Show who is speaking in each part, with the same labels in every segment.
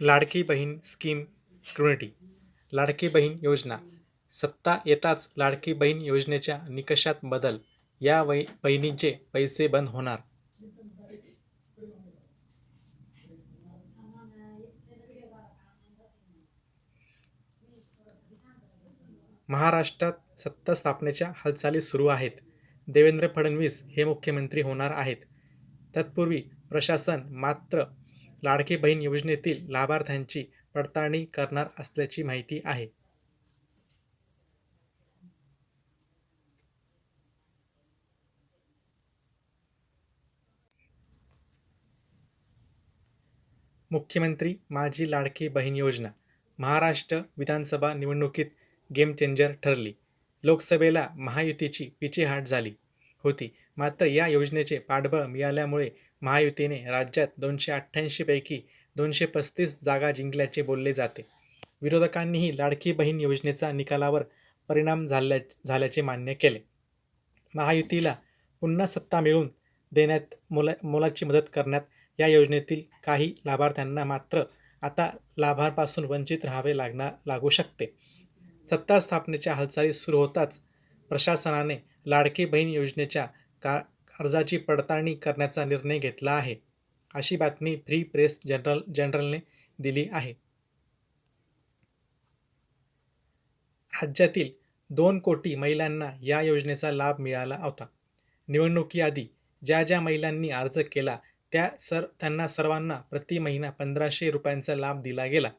Speaker 1: Ladki Bahin scheme स्क्रुनिटी Ladki Bahin योजना सत्ता येताच लाडकी बहीण योजनेच्या निकषात बदल या वै बहिणींचे पैसे बंद होणार. महाराष्ट्रात सत्ता स्थापनेच्या हालचाली सुरू आहेत. देवेंद्र फडणवीस हे मुख्यमंत्री होणार आहेत. तत्पूर्वी प्रशासन मात्र लाडकी बहीण योजनेतील लाभार्थ्यांची पडताळणी करणार असल्याची माहिती आहे. मुख्यमंत्री माझी लाडकी बहीण योजना महाराष्ट्र विधानसभा निवडणुकीत गेम चेंजर ठरली. लोकसभेला महायुतीची पिचेहाट झाली होती. मात्र या योजनेचे पाठबळ मिळाल्यामुळे महायुतीने राज्यात दोनशे अठ्ठ्याऐंशीपैकी दोनशे पस्तीस जागा जिंकल्याचे बोलले जाते. विरोधकांनीही लाडकी बहीण योजनेचा निकालावर परिणाम झाल्या झाल्याचे मान्य केले. महायुतीला पुन्हा सत्ता मिळवून देण्यात मोला मोलाची मदत करण्यात या योजनेतील काही लाभार्थ्यांना मात्र आता लाभापासून वंचित राहावे लागणार लागू शकते. सत्ता स्थापनेच्या हालचाली सुरू होताच प्रशासनाने लाडकी बहीण योजनेच्या का अर्जाची पडताळणी करण्याचा निर्णय घेतला आहे अशी बातमी फ्री प्रेस जनरल जनरलने दिली आहे. राज्यातील दोन कोटी महिलांना या योजनेचा लाभ मिळाला होता. निवडणुकीआधी ज्या ज्या महिलांनी अर्ज केला त्या सर त्यांना सर्वांना प्रति महिना पंधराशे रुपयांचा लाभ दिला गेला.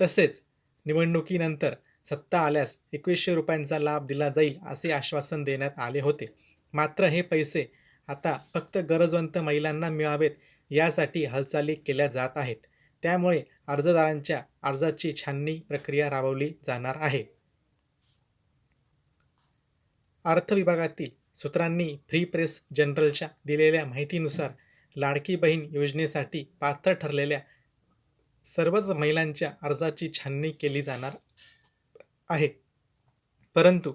Speaker 1: तसेच निवडणुकीनंतर सत्ता आल्यास एकवीसशे रुपयांचा लाभ दिला जाईल असे आश्वासन देण्यात आले होते. मात्र हे पैसे आता फक्त गरजवंत महिलांना मिळावेत यासाठी हालचाली केल्या जात आहेत. त्यामुळे अर्जदारांच्या अर्जाची छाननी प्रक्रिया राबवली जाणार आहे. अर्थ विभागातील सूत्रांनी फ्री प्रेस जनरलच्या दिलेल्या माहितीनुसार लाडकी बहीण योजनेसाठी पात्र ठरलेल्या सर्वच महिलांच्या अर्जाची छाननी केली जाणार आहे. परंतु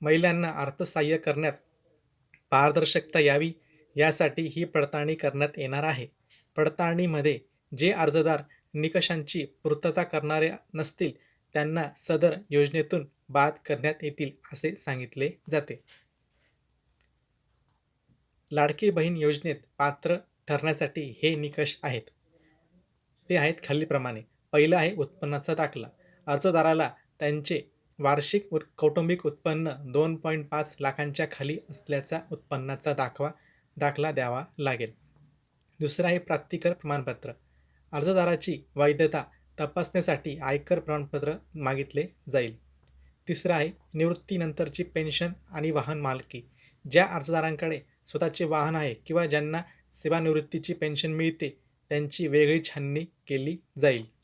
Speaker 1: महिलांना अर्थसहाय्य करण्यात पारदर्शकता यावी यासाठी ही पडताळणी करण्यात येणार आहे. पडताळणीमध्ये जे अर्जदार निकषांची पूर्तता करणारे नसतील त्यांना सदर योजनेतून बाद करण्यात येतील असे सांगितले जाते. लाडकी बहीण योजनेत पात्र ठरण्यासाठी हे निकष आहेत. ते आहेत खालीलप्रमाणे. पहिलं आहे उत्पन्नाचा दाखला. अर्जदाराला त्यांचे वार्षिक उ कौटुंबिक उत्पन्न दोन पॉईंट पाच लाखांच्या खाली असल्याचा उत्पन्नाचा दाखवा दाखला द्यावा लागेल. दुसरं आहे प्राप्तिकर प्रमाणपत्र. अर्जदाराची वैधता तपासण्यासाठी आयकर प्रमाणपत्र मागितले जाईल. तिसरं आहे निवृत्तीनंतरची पेन्शन आणि वाहन मालकी. ज्या अर्जदारांकडे स्वतःचे वाहन आहे किंवा ज्यांना सेवानिवृत्तीची पेन्शन मिळते त्यांची वेगळी छाननी केली जाईल.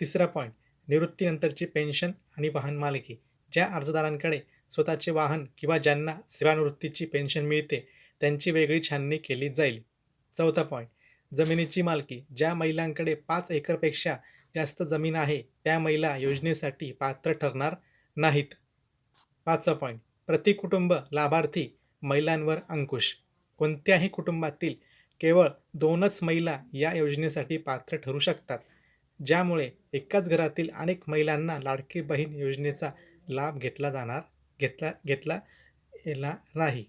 Speaker 1: तिसरा पॉईंट निवृत्तीनंतरची पेन्शन आणि वाहन मालकी. ज्या अर्जदारांकडे स्वतःचे वाहन किंवा ज्यांना सेवानिवृत्तीची पेन्शन मिळते त्यांची वेगळी छाननी केली जाईल. चौथा पॉईंट जमिनीची मालकी. ज्या महिलांकडे पाच एकरपेक्षा जास्त जमीन आहे त्या महिला योजनेसाठी पात्र ठरणार नाहीत. पाचवा पॉईंट प्रति कुटुंब लाभार्थी महिलांवर अंकुश. कोणत्याही कुटुंबातील केवळ दोनच महिला या योजनेसाठी पात्र ठरू शकतात. ज्यामुळे एकाच घरातील अनेक महिलांना लाडकी बहीण योजनेचा लाभ घेतला जाणार घेतला घेतला येणार नाही.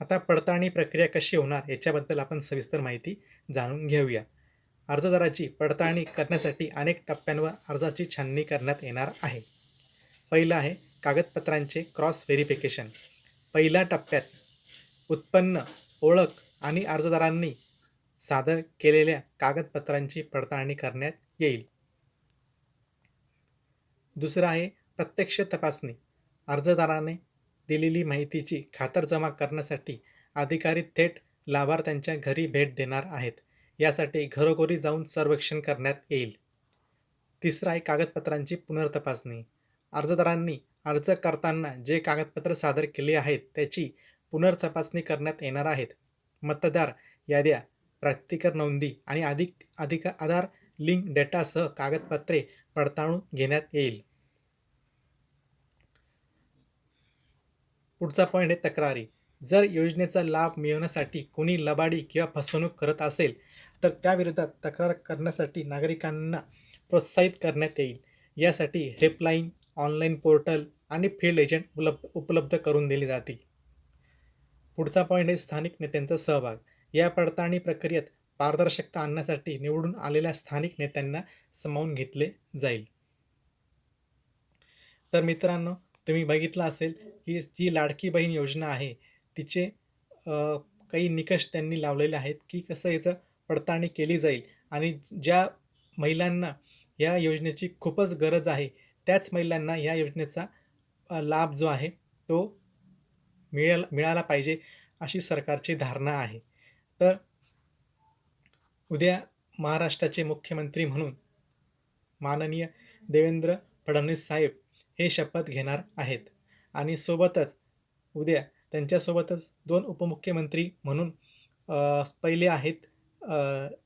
Speaker 1: आता पडताळणी प्रक्रिया कशी होणार याच्याबद्दल आपण सविस्तर माहिती जाणून घेऊया. अर्जदाराची पडताळणी करण्यासाठी अनेक टप्प्यांवर अर्जाची छाननी करण्यात येणार आहे. पहिलं आहे कागदपत्रांचे क्रॉस व्हेरिफिकेशन. पहिल्या टप्प्यात उत्पन्न ओळख आणि अर्जदारांनी सादर केलेल्या कागदपत्रांची पडताळणी करण्यात येईल. दुसरं आहे प्रत्यक्ष तपासणी. अर्जदाराने दिलेली माहितीची खातरजमा करण्यासाठी अधिकारी थेट लाभार्थ्यांच्या घरी भेट देणार आहेत. यासाठी घरोघरी जाऊन सर्वेक्षण करण्यात येईल. तिसरं आहे कागदपत्रांची पुनर्तपासणी. अर्जदारांनी अर्ज करताना जे कागदपत्र सादर केले आहेत त्याची पुनर्तपासणी करण्यात येणार आहेत. मतदार याद्या प्राप्तिकर नोंदी आणि अधिक अधिक आधार लिंक डेटासह कागदपत्रे पडताळून घेण्यात येईल. पुढचा पॉईंट आहे तक्रारी. जर योजनेचा लाभ मिळवण्यासाठी कोणी लबाडी किंवा फसवणूक करत असेल तर त्याविरोधात तक्रार करण्यासाठी नागरिकांना प्रोत्साहित करण्यात येईल. यासाठी हेल्पलाईन ऑनलाईन पोर्टल आणि फील्ड एजंट उपलब्ध उपलब्ध करून दिली जातील. पुढचा पॉईंट आहे स्थानिक नेत्यांचा सहभाग. या पडताळणी प्रक्रियेत पारदर्शकता आणण्यासाठी निवडून आलेल्या स्थानिक नेत्यांना सामावून घेतले जाईल. तर मित्रांनो तुम्ही बघितलं असेल की जी लाडकी बहीण योजना आहे तिचे काही निकष त्यांनी लावलेले आहेत की कसं याचं पडताळणी केली जाईल आणि ज्या महिलांना या योजनेची खूपच गरज आहे त्याच महिलांना या योजनेचा लाभ जो आहे तो मिळाला मिळाला पाहिजे अशी सरकारची धारणा आहे. तर उद्या महाराष्ट्राचे मुख्यमंत्री म्हणून माननीय देवेंद्र फडणवीस साहेब हे शपथ घेणार आहेत. आणि सोबतच उद्या त्यांच्यासोबतच दोन उपमुख्यमंत्री म्हणून पहिले आहेत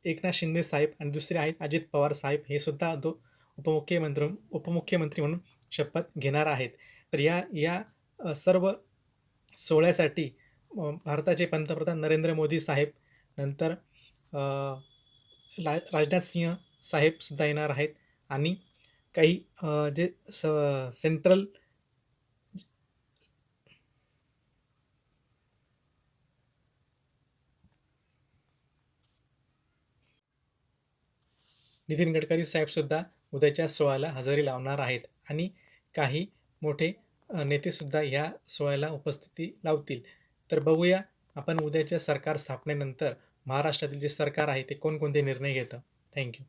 Speaker 1: एकनाथ शिंदे साहेब आणि दुसरे आहेत अजित पवार साहेब हे सुद्धा दो उपमुख्यमंत्री उपमुख्यमंत्री म्हणून शपथ घेणार आहेत. तर या या सर्व सोहळ्यासाठी भारताचे पंतप्रधान नरेंद्र मोदी साहेब नंतर अ, ला राजनाथ सिंह साहेबसुद्धा येणार आहेत. आणि काही जे स सेंट्रल नितीन गडकरी साहेबसुद्धा उद्याच्या सोहळ्याला हजेरी लावणार आहेत. आणि काही मोठे नेतेसुद्धा ह्या सोहळ्याला उपस्थिती लावतील. तर बघूया आपण उद्याच्या सरकार स्थापनेनंतर महाराष्ट्रातील जे सरकार आहे ते कोणकोणते निर्णय घेतं? थँक्यू